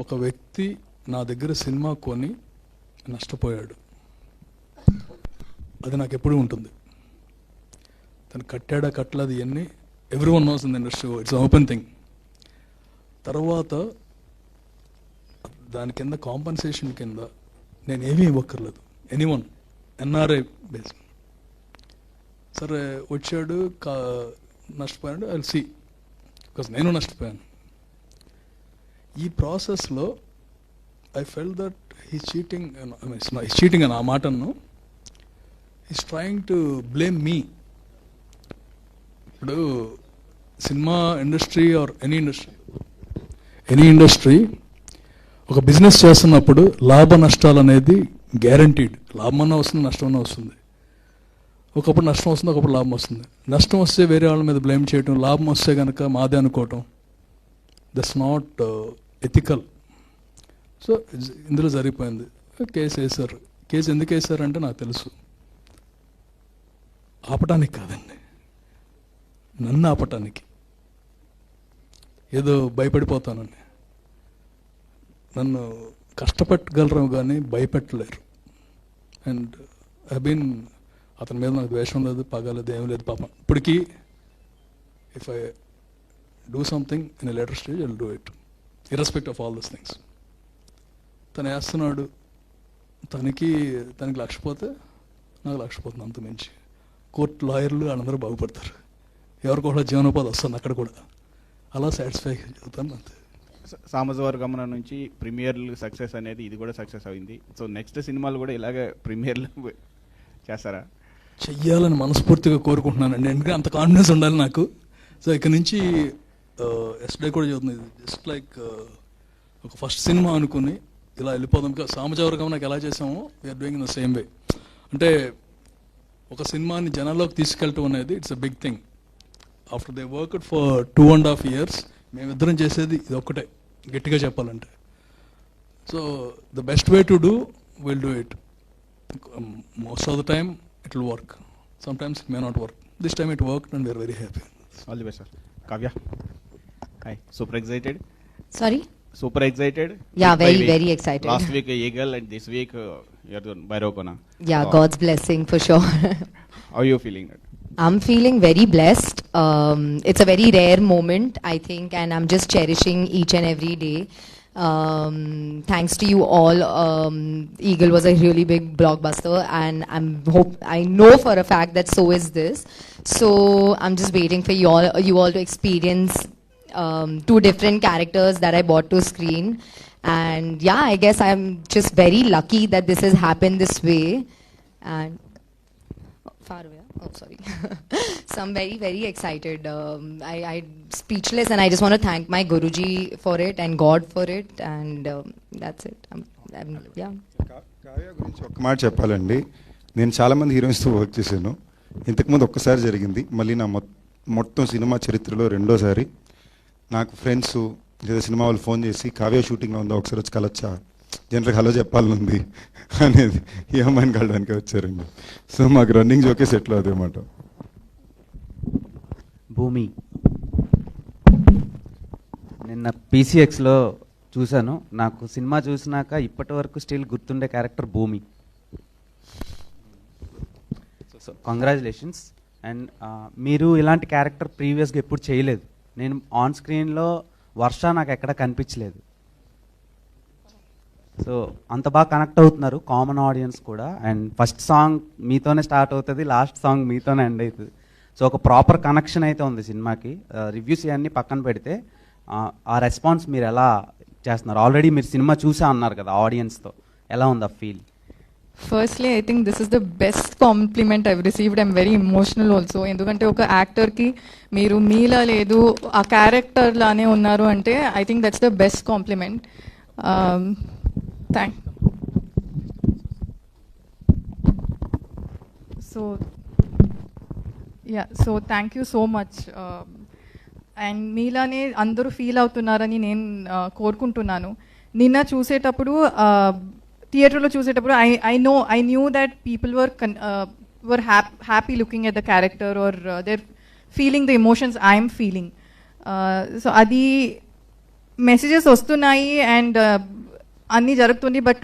ఒక వ్యక్తి నా దగ్గర సినిమా కొని నష్టపోయాడు. అది నాకు ఎప్పుడూ ఉంటుంది. తను కట్టాడా కట్టలేదు ఇవన్నీ every one knows in industry it's open thing తర్వాత దాని కింద కాంపన్సేషన్ కింద నేను ఏమీ ఇవ్వక్కర్లేదు. ఎనీవన్ ఎన్ఆర్ఐ బేస్ సరే వచ్చాడు కా నష్టపోయాడు ఐ సి బికాస్ నేను నష్టపోయాను. ఈ ప్రాసెస్లో I felt that he cheating he cheating అని ఆ మాటను. Is trying to blame me ఇప్పుడు cinema industry or any industry any industry ఒక బిజినెస్ చేస్తున్నప్పుడు లాభ నష్టాలు అనేది గ్యారంటీడ్ లాభమన్నా వస్తుంది నష్టమన్నా వస్తుంది. ఒకప్పుడు నష్టం వస్తుంది ఒకప్పుడు లాభం వస్తుంది. నష్టం వస్తే వేరే వాళ్ళ మీద బ్లేమ్ చేయటం లాభం వస్తే కనుక మాదే అనుకోవటం. దట్స్ నాట్ ఎథికల్ సో ఇందులో జరిగిపోయింది. కేసు వేశారు. కేసు ఎందుకు వేశారంటే నాకు తెలుసు. ఆపటానికి కాదండి. నన్ను ఆపటానికి. ఏదో భయపడిపోతానండి నన్ను కష్టపెట్టగలరు కానీ భయపెట్టలేరు. అండ్ ఐ బీన్ అతని మీద నాకు ద్వేషం లేదు పగ లేదు ఏం లేదు పాపం. ఇప్పటికీ if I do something in a later stage I do it irrespective of all this things తను వేస్తున్నాడు. తనకి తనకి లక్ష పోతే నాకు లక్ష పోతుంది అంత మించి. కోర్టు లాయర్లు వాళ్ళందరూ బాగుపడతారు. ఎవరికొకటి జీవనోపాధి వస్తుంది అక్కడ కూడా. అలా సాటిస్ఫై అవుతాను అంతే. సామజవర్గమన నుంచి ప్రీమియర్లు సక్సెస్ అనేది ఇది కూడా సక్సెస్ అయింది. సో నెక్స్ట్ సినిమాలు కూడా ఇలాగే ప్రీమియర్లు చేస్తారా? చెయ్యాలని మనస్ఫూర్తిగా కోరుకుంటున్నానండి. ఎందుకంటే అంత కాన్ఫిడెన్స్ ఉండాలి నాకు. సో ఇక్కడ నుంచి ఎస్డే కూడా చదువుతుంది జస్ట్ లైక్ ఒక ఫస్ట్ సినిమా అనుకుని ఇలా వెళ్ళిపోదాం. ఇంకా సామజవర్గం నాకు ఎలా చేసామో we're doing in the same way అంటే ఒక సినిమాని జనాల్లోకి తీసుకెళ్ళటం అనేది it's a big thing after they work for two and half years మేమిద్దరం చేసేది ఇది ఒక్కటే గట్టిగా చెప్పాలంటే. So the best way to do will do it most of the time it will work sometimes it may not work this time it work and we're very happy all the best sir Kavya Hi. Super excited. Sorry? Super excited. Yeah, week very, very excited. Last week, uh, Eagle, and this week, uh, you're doing Bhairokona. Yeah, uh, God's blessing for sure. how are you feeling? I'm feeling very blessed. Um, it's a very rare moment, I think, and I'm just cherishing each and every day. Um, thanks to you all, um, Eagle was a really big blockbuster, and I'm hope I know for a fact that so is this. So I'm just waiting for you all, you all to experience um, two different characters that I brought to screen, and yeah, I guess I'm just very lucky that this has happened this way, and oh, far away. Oh, sorry. so I'm very, very excited. Um, I, I'm speechless, and I just want to thank my Guruji for it and God for it, and um, that's it. I'm, I'm, yeah. కా- కావ్య గురించి ఒక్క మాట చెప్పాలండి నేను చాలామంది హీరోయిన్స్తో work చేశాను ఇంతకుముందు ఒక్కసారి జరిగింది మళ్ళీ నా మొత్తం సినిమా చరిత్రలో రెండోసారి నాకు ఫ్రెండ్స్ లేదా సినిమా వాళ్ళు ఫోన్ చేసి కావ్య షూటింగ్లో ఉందా? ఒకసారి వచ్చి కలొచ్చా? జనరల్గా హలో చెప్పాలనుంది. అనేది ఈ అమ్మాయిని కలడానికి వచ్చారండి. సో మాకు రన్నింగ్ జోకే సెటిల్ అదేమాట భూమి. నిన్న పీసీఎక్స్లో చూశాను. నాకు సినిమా చూసినాక ఇప్పటి వరకు స్టిల్ గుర్తుండే క్యారెక్టర్ భూమి. సో కంగ్రాచులేషన్స్ అండ్ మీరు ఇలాంటి క్యారెక్టర్ ప్రీవియస్గా ఎప్పుడు చేయలేదు. నేను ఆన్ స్క్రీన్లో వర్ష నాకు ఎక్కడ కనిపించలేదు. సో అంత బాగా కనెక్ట్ అవుతున్నారు కామన్ ఆడియన్స్ కూడా. అండ్ ఫస్ట్ సాంగ్ మీతోనే స్టార్ట్ అవుతుంది లాస్ట్ సాంగ్ మీతోనే ఎండ్ అవుతుంది సో ఒక ప్రాపర్ కనెక్షన్ అయితే ఉంది సినిమాకి. Uh, రివ్యూస్ ఇవన్నీ పక్కన పెడితే ఆ, రెస్పాన్స్ మీరు ఎలా చేస్తున్నారు? ఆల్రెడీ మీరు సినిమా చూసా అన్నారు కదా ఆడియన్స్తో ఎలా ఉంది ఆ feel firstly I think this is the best compliment I've received I'm very emotional also ఎందుకంటే ఒక యాక్టర్కి మీరు మీలా లేదు ఆ క్యారెక్టర్ లానే ఉన్నారు అంటే I think that's the best compliment thank so yeah so thank you so much and మీలానే అందరూ ఫీల్ అవుతున్నారని నేను uh, కోరుకుంటున్నాను. నిన్న చూసేటప్పుడు uh, థియేటర్లో చూసేటప్పుడు I I know I knew that people were were happy looking at the character or they're feeling the emotions I'm feeling so అది messages వస్తున్నాయి అండ్ అన్నీ జరుగుతుంది బట్